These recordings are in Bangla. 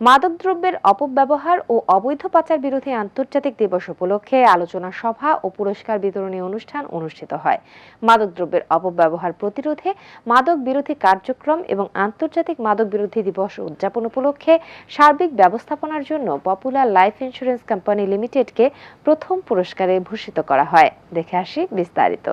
মাদকদ্রব্যের অপব্যবহার ও অবৈধ পাচার বিরোধী আন্তর্জাতিক দিবস উপলক্ষে আলোচনা সভা ও পুরস্কার বিতরণী অনুষ্ঠান অনুষ্ঠিত হয়। মাদকদ্রব্যের অপব্যবহার প্রতিরোধে মাদক বিরোধী কার্যক্রম এবং আন্তর্জাতিক মাদক বিরোধী দিবস উদযাপন উপলক্ষে সার্বিক ব্যবস্থাপনার জন্য পপুলার লাইফ ইন্স্যুরেন্স কোম্পানি লিমিটেডকে প্রথম পুরস্কারে ভূষিত করা হয়। দেখে আসি বিস্তারিত।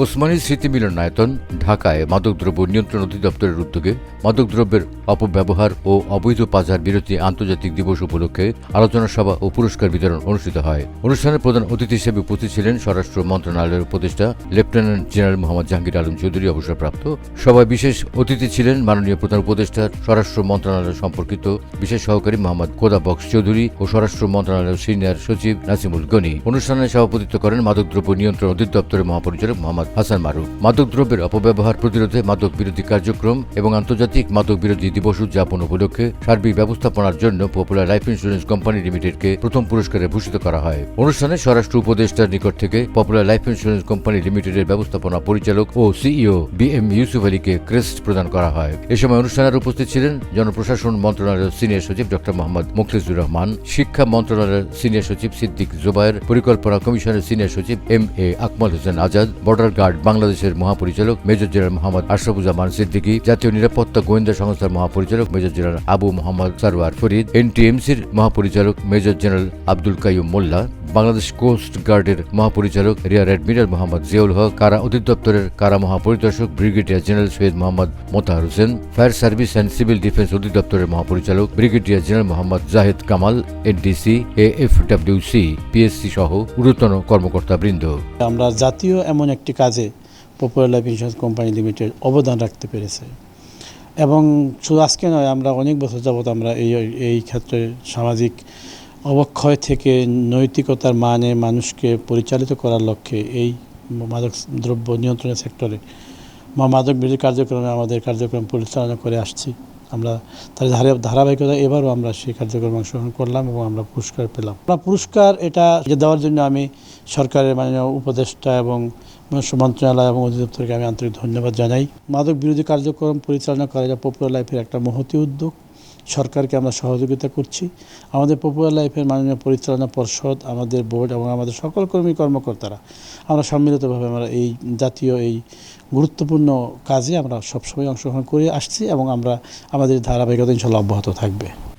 ওসমানী স্মৃতি মিলনায়তন ঢাকায় মাদকদ্রব্য নিয়ন্ত্রণ অধিদপ্তরের উদ্যোগে মাদকদ্রব্যের অপব্যবহার ও অবৈধ পাচার বিরোধী আন্তর্জাতিক দিবস উপলক্ষে আলোচনা সভা ও পুরস্কার বিতরণ অনুষ্ঠিত হয়। অনুষ্ঠানে প্রধান অতিথি হিসেবে উপস্থিত ছিলেন স্বরাষ্ট্র মন্ত্রণালয়ের উপদেষ্টা লেফটেন্যান্ট জেনারেল মোহাম্মদ জাহাঙ্গীর আলম চৌধুরী অবসরপ্রাপ্ত। সভায় বিশেষ অতিথি ছিলেন মাননীয় প্রধান উপদেষ্টা, স্বরাষ্ট্র মন্ত্রণালয় সম্পর্কিত বিশেষ সহকারী মোহাম্মদ কোদা বক্স চৌধুরী ও স্বরাষ্ট্র মন্ত্রণালয়ের সিনিয়র সচিব নাসিমুল গনি। অনুষ্ঠানে সভাপতিত্ব করেন মাদকদ্রব্য নিয়ন্ত্রণ অধিদপ্তরের মহাপরিচালক মোহাম্মদ হাসান মারুফ। মাদকদ্রব্যের অপব্যবহার প্রতিরোধে মাদক বিরোধী কার্যক্রম এবং আন্তর্জাতিক মাদক বিরোধী দিবস উদযাপন উপলক্ষে সার্বিক ব্যবস্থাপনার জন্য পপুলার লাইফ ইন্স্যুরেন্স কোম্পানি লিমিটেডকে প্রথম পুরস্কারে ভূষিত করা হয়। অনুষ্ঠানে স্বরাষ্ট্র উপদেষ্টার নিকট থেকে পপুলার লাইফ ইন্স্যুরেন্স কোম্পানি লিমিটেডের ব্যবস্থাপনা পরিচালক ও সিইও বি এম ইউসুফ আলীকে ক্রেস্ট প্রদান করা হয়। এ সময় অনুষ্ঠানের উপস্থিত ছিলেন জনপ্রশাসন মন্ত্রণালয়ের সিনিয়র সচিব ডক্টর মোহাম্মদ মুখলিসুর রহমান, শিক্ষা মন্ত্রণালয়ের সিনিয়র সচিব সিদ্দিক জুবায়ের, পরিকল্পনা কমিশনের সিনিয়র সচিব M A Akmal Hossain Azad, border guard বাংলাদেশের মহাপরিচালক মেজর জেনারেল মোহাম্মদ আশরাফুজ্জামান সিদ্দিকী জাতীয় নিরাপত্তা গোয়েন্দা সংস্থার মহাপরিচালক মেজর জেনারেল আবু মোহাম্মদ সারওয়ার ফরিদ এনটিএমসির মহাপরিচালক major general Abdul Kaium Mollah Bangladesh coast গার্ডের মহাপরিচালক রিয়ার অ্যাডমিরাল মোহাম্মদ জিয়াউল হক, কারা অধিদপ্তরের কারা মহাপরিদর্শক brigadier general Syed Mohammad Motahar Hossain, fire service and civil defence অধিদপ্তরের মহাপরিচালক brigadier general Mohammad Zahed Kamal, NDC AFWC PSC সহ ঊর্ধ্বতন কর্মকর্তা বৃন্দ আমরা জাতীয় এমন একটি কাজে popular life insurance company limited অবদান রাখতে পেরেছে। এবং শুধু আজকে নয়, আমরা অনেক বছর যাবৎ আমরা এই এই ক্ষেত্রে সামাজিক অবক্ষয় থেকে নৈতিকতার মানে মানুষকে পরিচালিত করার লক্ষ্যে এই মাদক দ্রব্য নিয়ন্ত্রণের সেক্টরে বা মাদক বিরোধী কার্যক্রমে আমাদের কার্যক্রম পরিচালনা করে আসছি। আমরা তার ধারা, ধারাবাহিকতা এবারও আমরা সেই কার্যক্রমে অংশগ্রহণ করলাম এবং আমরা পুরস্কার পেলাম। আমরা পুরস্কার এটা দেওয়ার জন্য আমি সরকারের মাননীয় উপদেষ্টা এবং মন্ত্রণালয় এবং অধিদপ্তরকে আমি আন্তরিক ধন্যবাদ জানাই। মাদক বিরোধী কার্যক্রম পরিচালনা করা যা পপুলার লাইফের একটা মহতি উদ্যোগ। সরকারকে আমরা সহযোগিতা করছি। আমাদের পপুলার লাইফের মাননীয় পরিচালনা পর্ষদ, আমাদের বোর্ড এবং আমাদের সকল কর্মী কর্মকর্তারা, আমরা সম্মিলিতভাবে আমরা এই জাতীয় এই গুরুত্বপূর্ণ কাজে আমরা সবসময় অংশগ্রহণ করে আসছি এবং আমরা আমাদের ধারাবাহিকতা ইনশাল্লাহ অব্যাহত থাকবে।